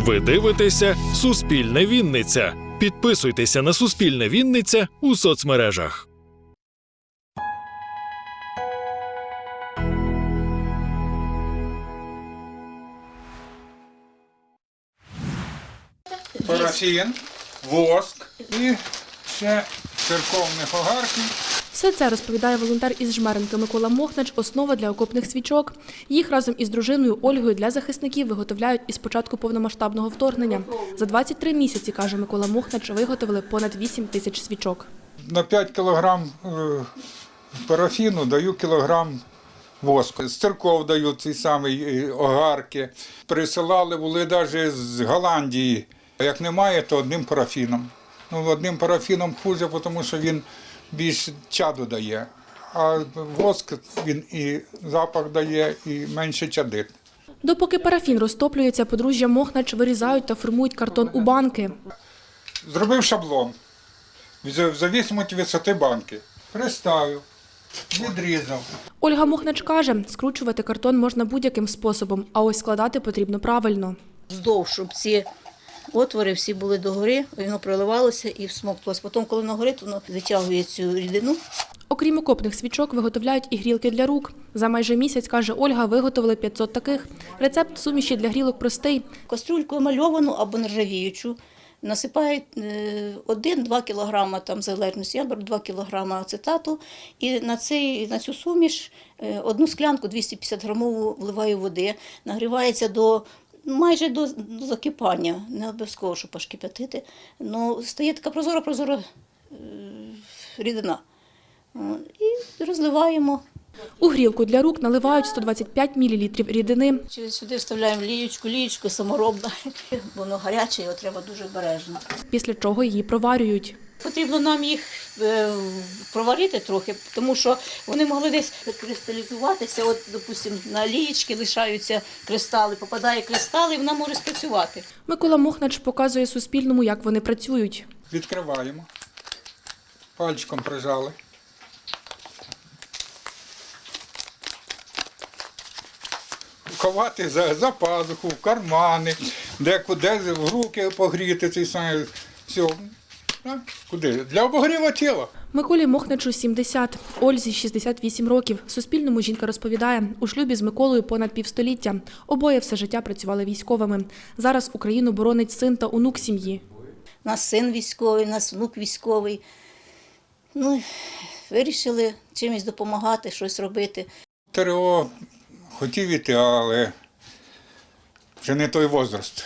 Ви дивитеся Суспільне Вінниця. Підписуйтеся на Суспільне Вінниця у соцмережах. парафін, воск і ще церковних огарків. Все це розповідає волонтер із Жмеренки Микола Мохнач, основа для окопних свічок. Їх разом із дружиною Ольгою для захисників виготовляють із початку повномасштабного вторгнення. За 23 місяці, каже Микола Мохнач, виготовили понад 8 тисяч свічок. На 5 кілограм е, парафіну даю кілограм воску. З церков даю ці самі е, огарки. Присилали були навіть з Голландії. А Як немає, то одним парафіном. Ну, одним парафіном хуже, тому що він більш чаду дає. А воск він і запах дає, і менше чадить. Допоки парафін розтоплюється, подружжя Мохнач вирізають та формують картон у банки. Зробив шаблон в зависимості від висоти банки. Приставив, відрізав. Ольга Мохнач каже, скручувати картон можна будь-яким способом, а ось складати потрібно правильно. вздовж, щоб ці отвори всі були догори, воно проливалося і всмоктувалося. Потім, коли воно горить, воно витягує цю рідину. Окрім окопних свічок, виготовляють і грілки для рук. За майже місяць, каже Ольга, виготовили 500 таких. Рецепт суміші для грілок простий. Кастрюльку емальовану або нержавіючу. Насипають 1-2 кілограма, там, залежності, я беру 2 кілограма ацетату, і на, цей, на цю суміш е, одну склянку 250 грамову вливаю води, нагрівається до майже до, до закипання, не обов'язково, щоб аж кип'ятити. Ну, стає така прозора-прозора е, рідина. І розливаємо. У грілку для рук наливають 125 мл рідини. Через Сюди вставляємо лієчку, лієчку саморобна. Воно гаряче, його треба дуже обережно. після чого її проварюють. Потрібно нам їх е, проварити трохи, тому що вони могли десь кристалізуватися. От, допустимо, на лієчки лишаються кристали, попадає кристал і вона може спрацювати. Микола Мохнач показує Суспільному, як вони працюють. Відкриваємо. Пальчиком прижали. Ховати за, за пазуху, в кармани, де куди в руки погріти цей самий. Все. А, Куди? Для обогріву тіла. Миколі Мохначу 70, Ользі 68 років. Суспільному жінка розповідає, у шлюбі з Миколою понад півстоліття. Обоє все життя працювали військовими. Зараз Україну боронить син та онук сім'ї. У нас син військовий, у нас внук військовий. Ну, вирішили чимось допомагати, щось робити. ТРО хотів іти, але вже не той возраст.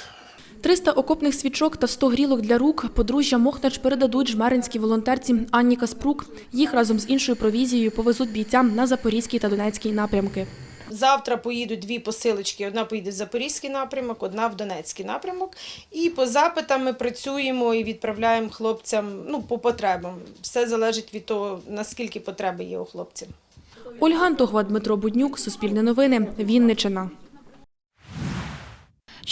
300 окопних свічок та 100 грілок для рук подружжя Мохнач передадуть жмеринській волонтерці Анні Каспрук. Їх разом з іншою провізією повезуть бійцям на Запорізький та Донецький напрямки. Завтра поїдуть дві посилочки. Одна поїде в Запорізький напрямок, одна в Донецький напрямок. І по запитам ми працюємо і відправляємо хлопцям ну, по потребам. Все залежить від того, наскільки потреби є у хлопців. Ольга Антохова, Дмитро Буднюк, Суспільне новини, Вінничина.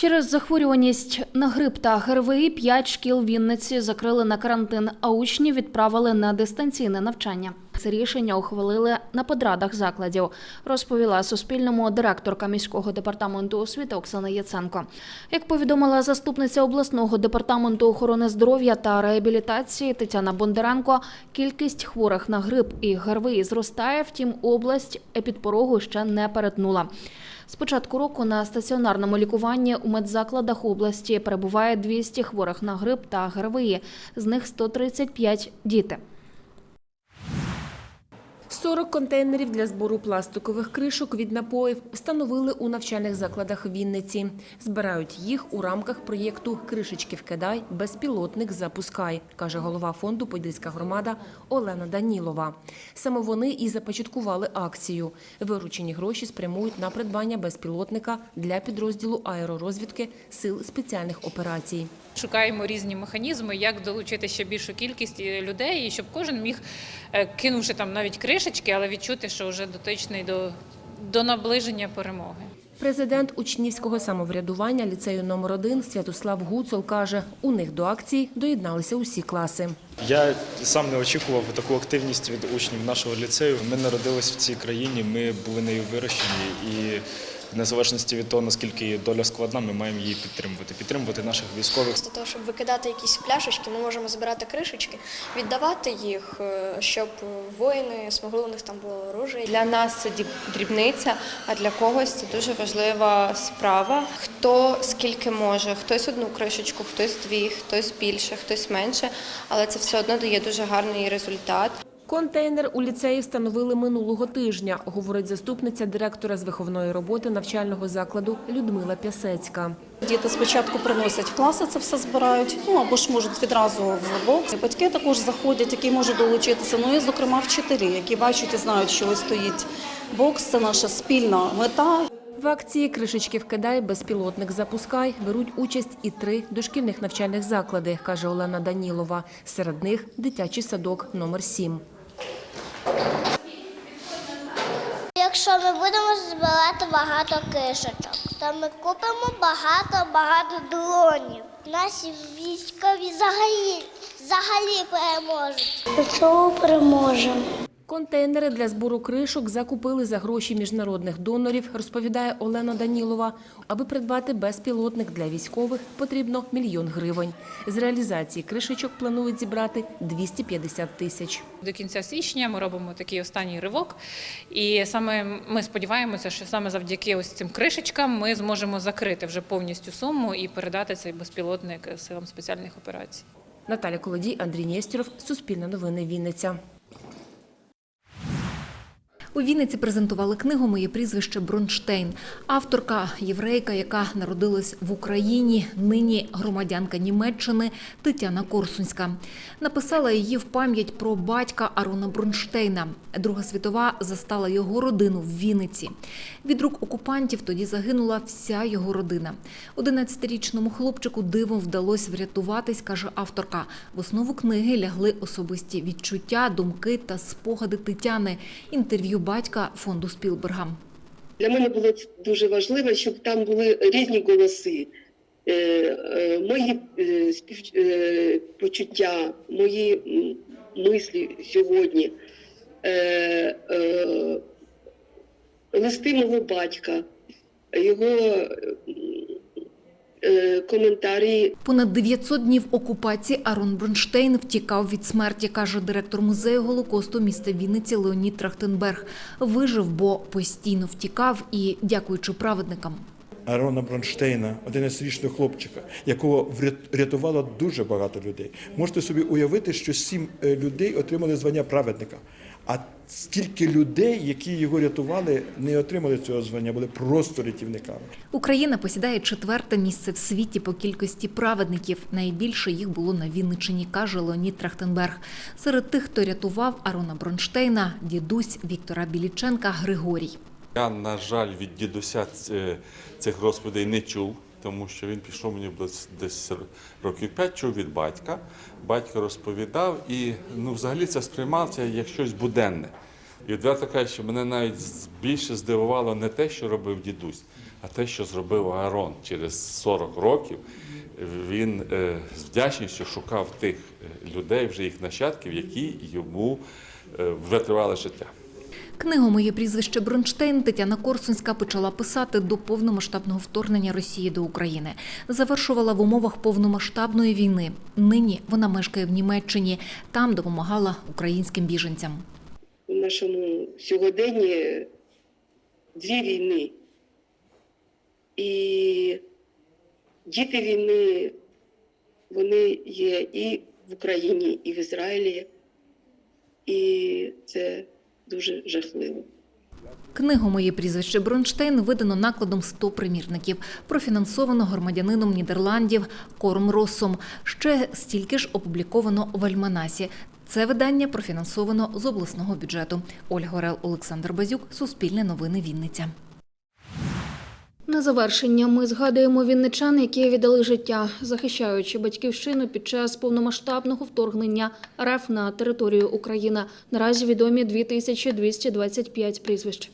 Через захворюваність на грип та ГРВІ п'ять шкіл Вінниці закрили на карантин, а учні відправили на дистанційне навчання. Це рішення ухвалили на подрадах закладів, розповіла Суспільному директорка міського департаменту освіти Оксана Яценко. Як повідомила заступниця обласного департаменту охорони здоров'я та реабілітації Тетяна Бондаренко, кількість хворих на грип і ГРВІ зростає, втім область епідпорогу ще не перетнула. З початку року на стаціонарному лікуванні у медзакладах області перебуває 200 хворих на грип та ГРВІ, з них 135 – діти. 40 контейнерів для збору пластикових кришок від напоїв встановили у навчальних закладах Вінниці. Збирають їх у рамках проєкту «Кришечки вкидай, безпілотник запускай», каже голова фонду «Подільська громада» Олена Данілова. Саме вони і започаткували акцію. Виручені гроші спрямують на придбання безпілотника для підрозділу аеророзвідки Сил спеціальних операцій. Шукаємо різні механізми, як долучити ще більшу кількість е, людей, щоб кожен міг, е, кинувши там навіть кришечки, але відчути, що вже дотичний до, до наближення перемоги. Президент учнівського самоврядування ліцею номер 1 Святослав Гуцул каже, у них до акції доєдналися усі класи. Я сам не очікував таку активність від учнів нашого ліцею. Ми народились в цій країні, ми були нею вирощені і незалежності від того, наскільки доля складна, ми маємо її підтримувати. Підтримувати наших військових. Для того, щоб викидати якісь пляшечки, ми можемо збирати кришечки, віддавати їх, е, щоб воїни змогли у них там було оружие. Для нас це дріб- дрібниця, а для когось це дуже важлива справа. Хто скільки може, хтось одну кришечку, хтось дві, хтось більше, хтось менше, але це все одно дає дуже гарний результат. Контейнер у ліцеї встановили минулого тижня, говорить заступниця директора з виховної роботи навчального закладу Людмила Пясецька. Діти спочатку приносять в класи, це все збирають, ну або ж можуть відразу в бокс. Батьки також заходять, які можуть долучитися. Ну і зокрема вчителі, які бачать і знають, що ось стоїть бокс. Це наша спільна мета. В акції «Кришечки вкидай, безпілотник запускай» беруть участь і три дошкільних навчальних заклади, каже Олена Данілова. Серед них дитячий садок номер 7. Якщо ми будемо збирати багато кишечок, то ми купимо багато-багато дронів. Наші військові взагалі, взагалі переможуть. Цього переможемо. Контейнери для збору кришок закупили за гроші міжнародних донорів, розповідає Олена Данілова. Аби придбати безпілотник для військових, потрібно мільйон гривень. З реалізації кришечок планують зібрати 250 тисяч. До кінця січня ми робимо такий останній ривок, і саме ми сподіваємося, що саме завдяки ось цим кришечкам ми зможемо закрити вже повністю суму і передати цей безпілотник силам спеціальних операцій. Наталя Колодій, Андрій Нєстєров, Суспільне новини, Вінниця. У Вінниці презентували книгу Моє прізвище Бронштейн. Авторка єврейка, яка народилась в Україні, нині громадянка Німеччини Тетяна Корсунська. Написала її в пам'ять про батька Арона Бронштейна. Друга світова застала його родину в Вінниці. Від рук окупантів тоді загинула вся його родина. 11-річному хлопчику дивом вдалося врятуватись, каже авторка. В основу книги лягли особисті відчуття, думки та спогади Тетяни. Інтерв'ю батька фонду Спілберга. Для мене було дуже важливо, щоб там були різні голоси. Е, е, мої е, почуття, мої мислі сьогодні, листи мого батька, його коментарі Понад 900 днів окупації Арон Бронштейн втікав від смерті, каже директор музею Голокосту міста Вінниці Леонід Трахтенберг. Вижив, бо постійно втікав і, дякуючи праведникам. Арона Бронштейна, 11-річного хлопчика, якого врят- врятувало дуже багато людей. Можете собі уявити, що сім е, людей отримали звання праведника. А скільки людей, які його рятували, не отримали цього звання, були просто рятівниками. Україна посідає четверте місце в світі по кількості праведників. Найбільше їх було на Вінниччині, каже Леонід Трахтенберг. Серед тих, хто рятував Арона Бронштейна, дідусь Віктора Біліченка Григорій. Я, на жаль, від дідуся цих розповідей не чув, тому що він пішов мені десь- років п'ять, чув від батька. Батько розповідав, і ну, взагалі це сприймався як щось буденне. І відверто кажучи, мене навіть більше здивувало не те, що робив дідусь, а те, що зробив Аарон через 40 років. Він е, з вдячністю шукав тих е, людей, вже їх нащадків, які йому е, врятували життя. Книгу Моє прізвище Бронштейн Тетяна Корсунська почала писати до повномасштабного вторгнення Росії до України. Завершувала в умовах повномасштабної війни. Нині вона мешкає в Німеччині. Там допомагала українським біженцям. у нашому сьогоденні дві війни. І діти війни, вони є і в Україні, і в Ізраїлі. І це дуже жахливо. Книгу Моє прізвище Бронштейн видано накладом 100 примірників, профінансовано громадянином Нідерландів Кором Росом. Ще стільки ж опубліковано в Альманасі. Це видання профінансовано з обласного бюджету. Ольга Орел, Олександр Базюк, Суспільне новини Вінниця. На завершення ми згадуємо вінничан, які віддали життя, захищаючи батьківщину під час повномасштабного вторгнення РФ на територію України. Наразі відомі 2225 прізвищ.